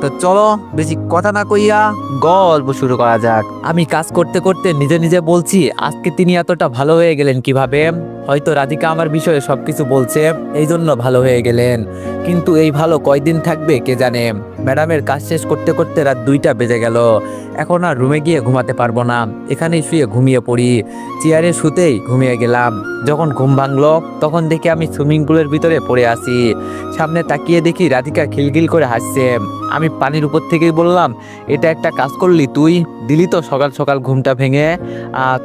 তো চলো বেশি কথা না কইয়া গল্প শুরু করা যাক। আমি কাজ করতে করতে নিজে নিজে বলছি, আজকে তিনি এতটা ভালো হয়ে গেলেন কীভাবে? হয়তো রাধিকা আমার বিষয়ে সবকিছু বলছে এই জন্য ভালো হয়ে গেলেন। কিন্তু এই ভালো কয়দিন থাকবে কে জানে? ম্যাডামের কাজ শেষ করতে করতে রাত দুইটা বেজে গেল। এখন আর রুমে গিয়ে ঘুমাতে পারব না। এখানেই শুয়ে ঘুমিয়ে পড়ি। চেয়ারে শুতেই ঘুমিয়ে গেলাম। যখন ঘুম ভাঙলো, তখন দেখি আমি সুইমিং পুলের ভিতরে পড়ে আসি সামনে তাকিয়ে দেখি রাধিকা খিলখিল করে হাসছে। আমি পানির উপর থেকেই বললাম, এটা একটা কাজ করলি তুই? দিলি তো সকাল সকাল ঘুমটা ভেঙে।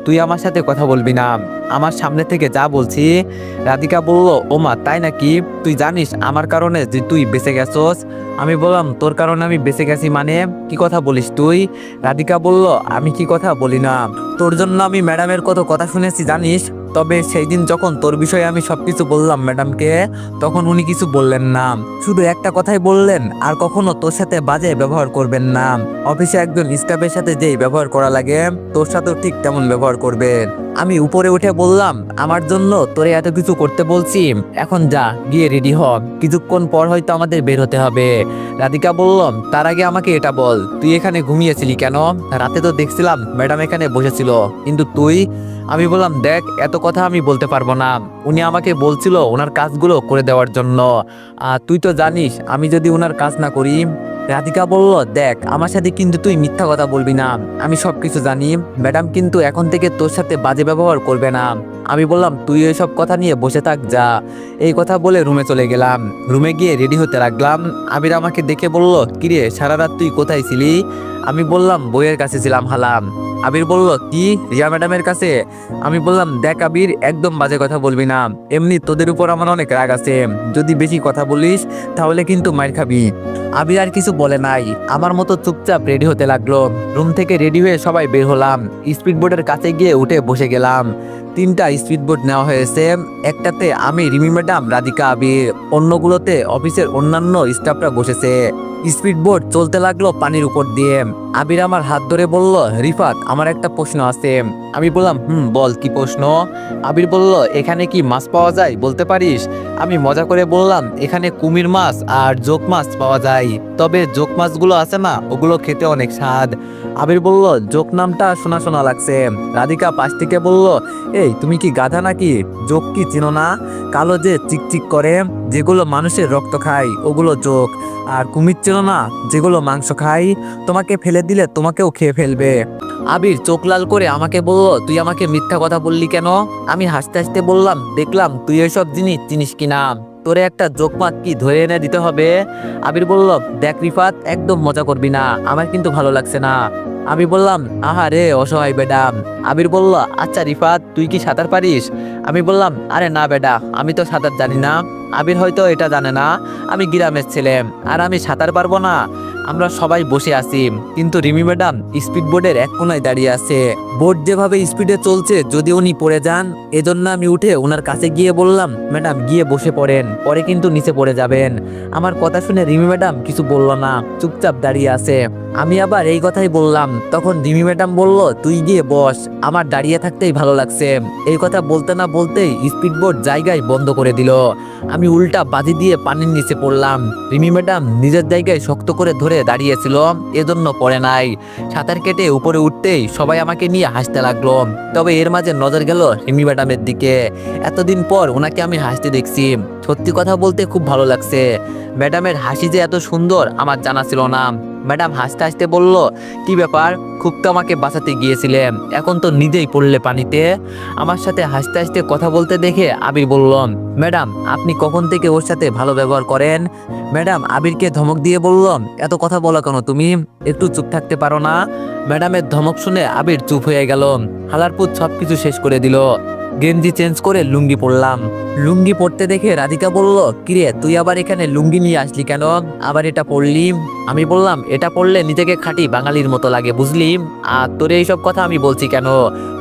তুই আমার সাথে কথা বলবি না। আমার সামনে থেকে যা বলছি। রাধিকা বলল ওমা তাই নাকি? তুই জানিস আমার কারণে যে তুই বেঁচে গেছস? আমি বললাম, তোর কারণে আমি বেঁচে গেছি মানে? কি কথা বলিস তুই? রাধিকা বলল, আমি কি কথা বলি না। তোর জন্য আমি ম্যাডামের কত কথা শুনেছি জানিস? তবে সেই দিন যখন তোর বিষয়ে আমি সবকিছু বললাম ম্যাডামকে, তখন উনি কিছু বললেন না। শুধু একটা কথাই বললেন, আর কখনো তোর সাথে বাজে ব্যবহার করবেন না। অফিসে একজন স্টাফের সাথে যেই ব্যবহার করা লাগে, তোর সাথেও ঠিক তেমন ব্যবহার করবেন। আমি উপরে উঠে বললাম, আমার জন্য তোরে এত কিছু করতে বলছি। এখন যা, গিয়ে রেডি হ। কিছুক্ষণ পর হয়তো আমাদের বের হতে হবে। রাধিকা বললাম তার আগে আমাকে এটা বল, তুই এখানে ঘুমিয়েছিলি কেন? রাতে তো দেখছিলাম ম্যাডাম এখানে বসেছিল, কিন্তু তুই? আমি বললাম, দেখ, এত কথা আমি বলতে পারব না। উনি আমাকে বলছিল ওনার কাজগুলো করে দেওয়ার জন্য। আর তুই তো জানিস, আমি যদি ওনার কাজ না করি রাধিকা বলল, দেখ, আমার সাথে কিন্তু তুই মিথ্যা কথা বলবি না। আমি সব কিছু জানি। ম্যাডাম কিন্তু এখন থেকে তোর সাথে বাজে ব্যবহার করবে না। আমি বললাম, তুই সব কথা নিয়ে বসে থাক, যা। এই কথা বলে রুমে চলে গেলাম। রুমে গিয়ে রেডি হতে লাগলাম। আবির আমাকে দেখে বলল কিরে সারা রাত তুই কোথায় ছিলি? আমি বললাম, বইয়ের কাছে ছিলাম, হালাম। আবির বলল, কি? রিয়া ম্যাডামের কাছে? আমি বললাম, দেখ আবির, একদম বাজে কথা বলবি না। এমনি তোদের উপর আমার অনেক রাগ আছে। যদি বেশি কথা বলিস, তাহলে কিন্তু মার খাবি। আবির আর কিছু বলে নাই। আমার মতো চুপচাপ রেডি হতে লাগল। রুম থেকে রেডি হয়ে সবাই বের হলাম। স্পিড বোর্ডের কাছে গিয়ে উঠে বসে গেলাম। তিনটা স্পিডবোট নেওয়া হয়েছে। একটাতে আমি, রিমি ম্যাডাম, রাধিকা আবির অন্যগুলোতে অফিসের অন্যান্য স্টাফরা বসেছে। স্পিড বোর্ড চলতে লাগল পানির উপর দিয়ে। আবির আমার হাত ধরে বলল, রিফাত, আমার একটা প্রশ্ন আছে। আমি বললাম, হুম, বল, কি প্রশ্ন? আবির বলল, এখানে কি মাছ পাওয়া যায়? বলতে পারিস? আমি মজা করে বললাম, এখানে কুমির মাছ আর জোক মাছ পাওয়া যায়, তবে জোক মাছগুলো আছে না, ওগুলো খেতে অনেক স্বাদ। আবির বলল, জোক নামটা শোনা শোনা লাগছে। রাধিকা পাশ থেকে বলল, এই, তুমি কি গাধা নাকি? জোক কি চিনো না? কালো যে চিকচিক করে, যেগুলো মানুষের রক্ত খায়, ওগুলো জোক। আর কুমির চেনো না, যেগুলো মাংস খায়, তোমাকে ফেলে দিলে তোমাকেও খেয়ে ফেলবে। আবির চোখ লাল করে আমাকে বলল তুই আমাকে মিথ্যা কথা বললি কেন? আমি হাসতে হাসতে বললাম, দেখলাম তুই এসব জিনিস চিনিস কিনা তোরে একটা জোকমাত কি ধরে এনে দিতে হবে। আবির বলল, দেখ রিফাত, একদম মজা করবি না, আমার কিন্তু ভালো লাগছে না। আমি বললাম, আহা রে, অসহায় বেডাম আবির বলল আচ্ছা রিফাত, তুই কি সাঁতার পারিস? আমি বললাম, আরে না বেডা, আমি তো সাঁতার জানি না। আবির হয়তো এটা জানে না, আমি গ্রামের ছেলে, আর আমি সাঁতার পারব না। আমরা সবাই বসে আছি। কিন্তু রিমি ম্যাডাম স্পিড বোর্ডের এক কোনায় দাঁড়িয়ে আছে। বোর্ড যেভাবে স্পিডে চলছে, যদি উনি পড়ে যান, এজন্য আমি উঠে ওনার কাছে গিয়ে বললাম, ম্যাডাম, গিয়ে বসে পড়েন, পরে কিন্তু নিচে পড়ে যাবেন। আমার কথা শুনে রিমি ম্যাডাম কিছু বলল না, চুপচাপ দাঁড়িয়ে আছে। আমি আবার এই কথাই বললাম, তখন রিমি ম্যাডাম বলল, তুই গিয়ে বস, আমার দাঁড়িয়ে থাকতেই ভালো লাগছে। এই কথা বলতে না বলতেই স্পিড বোর্ড জায়গায় বন্ধ করে দিল। আমি উল্টা বাজি দিয়ে পানির নিচে পড়লাম। রিমি ম্যাডাম নিজের জায়গায় শক্ত করে ধরে দাঁড়িয়েছিল, এজন্য পড়ে নাই। সাঁতার কেটে উপরে উঠতেই সবাই আমাকে নিয়ে হাসতে লাগল। তবে এর মাঝে নজর গেল রিমি ম্যাডামের দিকে। এতদিন পর ওনাকে আমি হাসতে দেখছি। সত্যি কথা বলতে খুব ভালো লাগছে। ম্যাডামের হাসি যে এত সুন্দর, আমার জানা ছিল না। ম্যাডাম হাসতে হাসতে বলল, কি ব্যাপার? খুব তো আমাকে বাঁচাতে গিয়েছিলেন এখন তো নিজেই পড়লে পানিতে। আমার সাথে হাসতে হাসতে কথা বলতে দেখে আবির বলল, ম্যাডাম, আপনি কখন থেকে ওর সাথে ভালো ব্যবহার করেন? ম্যাডাম আবিরকে ধমক দিয়ে বলল, এত কথা বলো কেন তুমি? একটু চুপ থাকতে পারো না? ম্যাডামের ধমক শুনে আবির চুপ হয়ে গেল। হালারপুত সব কিছু শেষ করে দিল। গেঞ্জি চেঞ্জ করে লুঙ্গি পরলাম। লুঙ্গি পরতে দেখে রাধিকা বলল, কিরে, তুই আবার এখানে লুঙ্গি নিয়ে আসলি কেন? আবার এটা পরলি? আমি বললাম, এটা পরলে নিজেকে খাঁটি বাঙালির মতো লাগে, বুঝলি? আর তোরে এইসব কথা আমি বলছি কেন?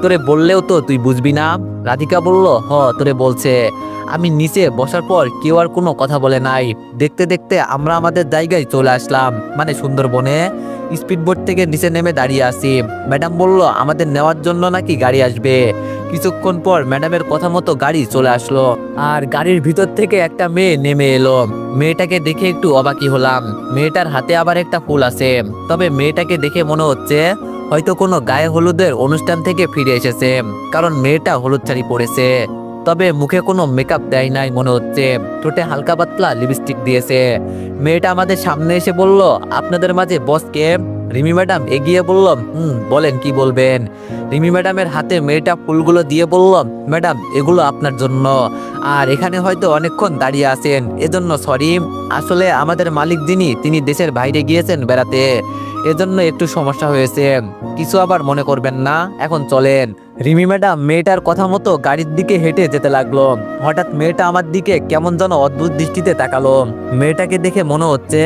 তোরে বললেও তো তুই বুঝবি না? রাধিকা বলল, হ, তোরে বলছে। আমি নিচে বসার পর কেউ আর কোনো কথা বলে নাই। দেখতে দেখতে আমরা আমাদের জায়গায় চলে আসলাম মানে সুন্দরবনে। স্পিড স্পিডবোট থেকে নিচে নেমে দাঁড়িয়ে আছি। ম্যাডাম বলল, আমাদের নেওয়ার জন্য নাকি গাড়ি আসবে? কিছুক্ষণ পর ম্যাডামের কথা মতো গাড়ি চলে আসলো। আর গাড়ির ভিতর থেকে একটা মেয়ে নেমে এলো। মেয়েটাকে দেখে একটু অবাকি হলাম। মেয়েটার হাতে আবার একটা ফুল আছে। তবে মেয়েটাকে দেখে মনে হচ্ছে হয়তো কোনো গায়ে হলুদের অনুষ্ঠান থেকে ফিরে এসেছে। কারণ মেয়েটা হলুদ শাড়ি পরেছে। তবে মুখে কোনো মেকআপ দেয় নাই মনে হচ্ছে। ঠোঁটে হালকা পাতলা লিপস্টিক দিয়েছে। মেয়েটা আমাদের সামনে এসে বলল, আপনাদের মাঝে বসকে রিমি ম্যাডাম এগিয়ে বলল, হুম, বলেন কি বলবেন? রিমি ম্যাডামের হাতে মেয়েটা ফুলগুলো দিয়ে বলল, ম্যাডাম, এগুলো আপনার জন্য। আর এখানে হয়তো অনেকক্ষণ দাঁড়িয়ে আছেন। এজন্য সরি আসলে আমাদের মালিক যিনি, তিনি দেশের বাইরে গিয়েছেন বেড়াতে। এজন্য একটু সমস্যা হয়েছে। কিছু আবার মনে করবেন না। এখন চলেন। রিমি ম্যাডাম, মেয়েটার কথা মতো গাড়ির দিকে হেঁটে যেতে লাগল। হঠাৎ মেয়েটা আমার দিকে কেমন যেন অদ্ভুত দৃষ্টিতে তাকালো। মেয়েটাকে দেখে মনে হচ্ছে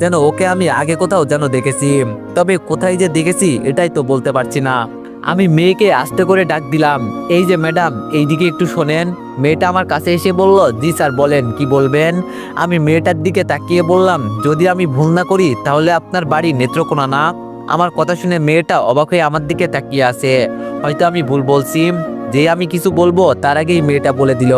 যেন ওকে আমি আগে কোথাও যেন দেখেছি। তবে কোথায় যে দেখেছি, এটাই তো বলতে পারছি না। আমি মেয়েকে আস্তে করে ডাক দিলাম, এই যে ম্যাডাম, এইদিকে একটু শোনেন। মেয়েটা আমার কাছে এসে বলল, জি স্যার, বলেন, কি বলবেন? আমি মেয়েটার দিকে তাকিয়ে বললাম, যদি আমি ভুল না করি, তাহলে আপনার বাড়ি নেত্রকোনা না? আমার কথা শুনে মেয়েটা অবাক হয়ে আমার দিকে তাকিয়ে আছে। হয়তো আমি ভুল বলছি। যে আমি কিছু বলব, তার আগেই মেয়েটা বলে দিল,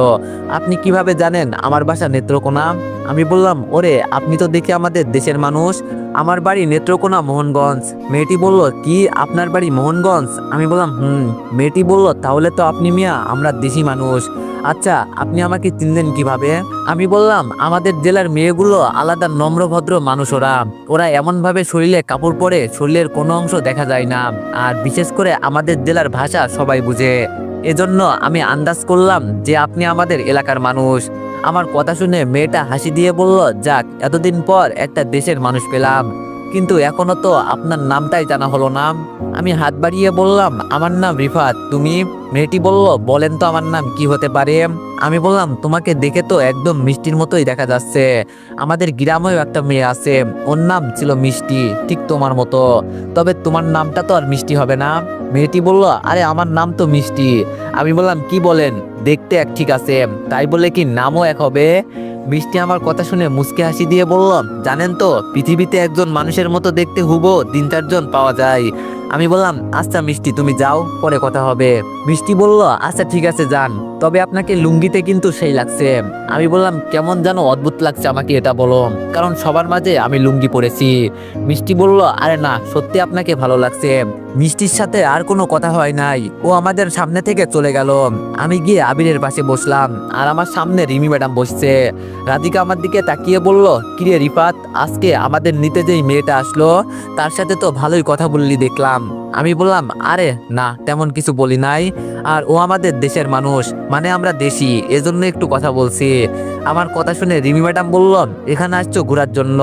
আপনি কীভাবে জানেন আমার বাসা নেত্রকোনা? আমি বললাম, ওরে, আপনি তো দেখি আমাদের দেশের মানুষ। আমার বাড়ি নেত্রকোনা মোহনগঞ্জ। মেয়েটি বলল, কি, আপনার বাড়ি মোহনগঞ্জ? আমি বললাম, হুম। মেয়েটি বলল, তাহলে তো আপনি মিয়া, আমরা দেশি মানুষ। আচ্ছা আপনি আমাকে চিনলেন কীভাবে? আমি বললাম, আমাদের জেলার মেয়েগুলো আলাদা নম্রভদ্র মানুষ ওরা। ওরা এমনভাবে শরীরে কাপড় পরে শরীরের কোনো অংশ দেখা যায় না। আর বিশেষ করে আমাদের জেলার ভাষা সবাই বুঝে। এজন্য আমি আন্দাজ করলাম যে আপনি আমাদের এলাকার মানুষ। আমার কথা শুনে মেয়েটা হাসি দিয়ে বলল, যাক, এতদিন পর একটা দেশের মানুষ পেলাম। কিন্তু এখনও তো আপনার নামটাই জানা হলো না। আমি হাত বাড়িয়ে বললাম, আমার নাম রিফাত, তুমি মেয়েটি বলল, বলেন তো আমার নাম কি হতে পারে? আমি বললাম, তোমাকে দেখে তো একদম মিষ্টির মতোই দেখা যাচ্ছে। আমাদের গ্রামেও একটা মেয়ে আছে, ওর নাম ছিল মিষ্টি, ঠিক তোমার মতো। তবে তোমার নামটা তো আর মিষ্টি হবে না। মেয়েটি বলল, আরে, আমার নাম তো মিষ্টি। আমি বললাম, কি বলেন? দেখতে এক ঠিক আছে। তাই বলে কি নামও এক হবে? মিষ্টি আমার কথা শুনে মুসকে হাসি দিয়ে বললাম জানেন তো, পৃথিবীতে একজন মানুষের মতো দেখতে হুবো তিন চারজন পাওয়া যায়। আমি বললাম আচ্ছা মিষ্টি, তুমি যাও, পরে কথা হবে। মিষ্টি বলল আচ্ছা ঠিক আছে, যান। তবে আপনাকে লুঙ্গিতে কিন্তু সেই লাগছে। আমি বললাম, কেমন যেন অদ্ভুত লাগছে আমাকে এটা বলো, কারণ সবার মাঝে আমি লুঙ্গি পরেছি। মিষ্টি বলল, আরে না, সত্যি আপনাকে ভালো লাগছে। মিষ্টির সাথে আর কোনো কথা হয় নাই। ও আমাদের সামনে থেকে চলে গেল। আমি গিয়ে আবিরের পাশে বসলাম। আর আমার সামনে রিমি ম্যাডাম বসছে। রাধিকা আমার দিকে তাকিয়ে বলল, কিরে রিফাত, আজকে আমাদের নিতে যেই মেয়েটা আসলো, তার সাথে তো ভালোই কথা বললি দেখলাম। আমি বললাম, আরে না, তেমন কিছু বলি নাই। আর ও আমাদের দেশের মানুষ মানে আমরা দেশি, এজন্য একটু কথা বলছি। আমার কথা শুনে রিমি ম্যাডাম বলল, এখানে আসছো ঘোরার জন্য।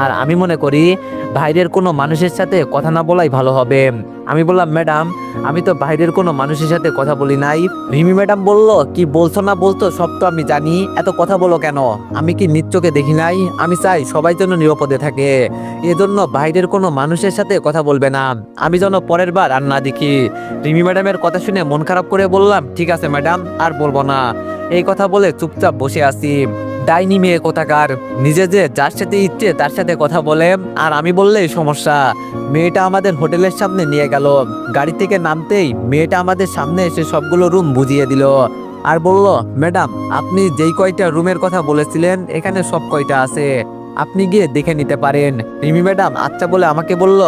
আর আমি মনে করি বাইরের কোনো মানুষের সাথে কথা না বলাই ভালো হবে। আমি বললাম, ম্যাডাম, আমি তো বাইরের কোনো মানুষের সাথে কথা বলি নাই। রিমি ম্যাডাম বলল, কি বলছো না বলতো সব তো আমি জানি। এত কথা বলো কেন? আমি কি নিত্যকে দেখি নাই? আমি চাই সবাই যেন নিরাপদে থাকে। এজন্য বাইরের কোনো মানুষের সাথে কথা বলবে না। আমি যেন পরের বার আর না দেখি। রিমি ম্যাডামের কথা শুনে মন খারাপ করে বললাম, ঠিক আছে ম্যাডাম, আর বলব না। এই কথা বলে চুপচাপ বসে আছি। ডাইনি মেয়ে কোথাকার? নিজে যে যার সাথে ইচ্ছে তার সাথে কথা বলে, আর আমি বললেই সমস্যা। মেয়েটা আমাদের হোটেলের সামনে নিয়ে গেল। গাড়ি থেকে নামতেই মেয়েটা আমাদের সামনে এসে সবগুলো রুম বুঝিয়ে দিল। আর বলল, ম্যাডাম, আপনি যেই কয়টা রুমের কথা বলেছিলেন, এখানে সব কয়টা আছে? আপনি গিয়ে দেখে নিতে পারেন। রিমি ম্যাডাম আচ্ছা বলে আমাকে বলল,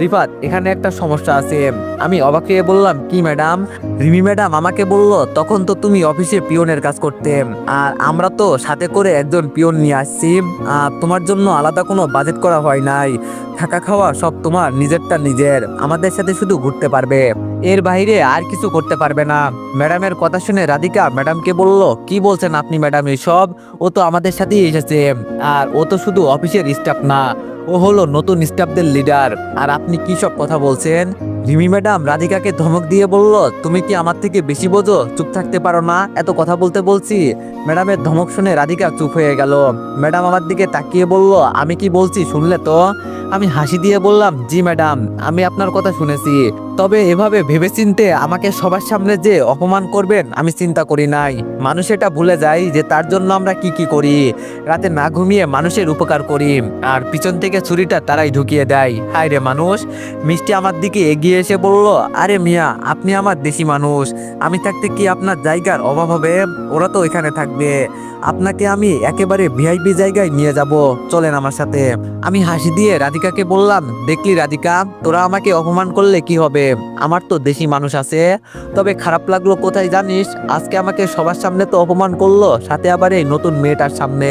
রিফাত, এখানে একটা সমস্যা আছে। আমি অবাক হয়ে বললাম, কি ম্যাডাম? রিমি ম্যাডাম আমাকে বলল, তখন তো তুমি অফিসে পিয়নের কাজ করতে। আর আমরা তো সাথে করে একজন পিয়ন নিয়ে আসছি। আর তোমার জন্য আলাদা কোনো বাজেট করা হয় নাই। থাকা খাওয়া সব তোমার নিজেরটা নিজের। আমাদের সাথে শুধু ঘুরতে পারবে। এর বাইরে আর কিছু করতে পারবে না। ম্যাডামের কথা শুনে রাধিকা ম্যাডামকে বলল, কি বলছেন আপনি ম্যাডাম এসব? ও তো আমাদের সাথেই এসেছে। আর ও তো শুধু অফিসের স্টাফ না, ও হলো নতুন স্টাফদের লিডার আর আপনি কি সব কথা বলছেন? রিমি ম্যাডাম রাধিকাকে ধমক দিয়ে বলল, তুমি কি আমার থেকে বেশি বোঝো? চুপ থাকতে পারো না, এত কথা বলতে বলছি? ম্যাডামের ধমক শুনে রাধিকা চুপ হয়ে গেল। ম্যাডাম আমার দিকে তাকিয়ে বলল, আমি কি বলছি শুনলে তো? আমি হাসি দিয়ে বললাম, জি ম্যাডাম, আমি আপনার কথা শুনেছি। তবে এভাবে ভেবেচিন্তে আমাকে সবার সামনে যে অপমান করবেন, আমি চিন্তা করি নাই। মানুষ এটা ভুলে যায় যে তার জন্য আমরা কি কি করি। রাতে না ঘুমিয়ে মানুষের উপকার করি। আর পিছন থেকে ছুরিটা তারাই ঢুকিয়ে দেয়। হায় রে মানুষ, মিষ্টি আমার দিকে এগিয়ে এসে বলল, আরে মিয়া, আপনি আমার দেশি মানুষ। আমি থাকতে কি আপনার জায়গার অভাব হবে? ওরা তো এখানে থাকবে। আপনাকে আমি একেবারে ভিআইপি জায়গায় নিয়ে যাব। চলেন আমার সাথে। আমি হাসি দিয়ে রাধিকাকে বললাম, দেখলি রাধিকা, তোরা আমাকে অপমান করলে কি হবে? আমার তো দেশি মানুষ আছে। তবে খারাপ লাগল কোথায় জানিস? আজকে আমাকে সবার সামনে তো অপমান করল, সাথে আবার এই নতুন মেয়েটার সামনে।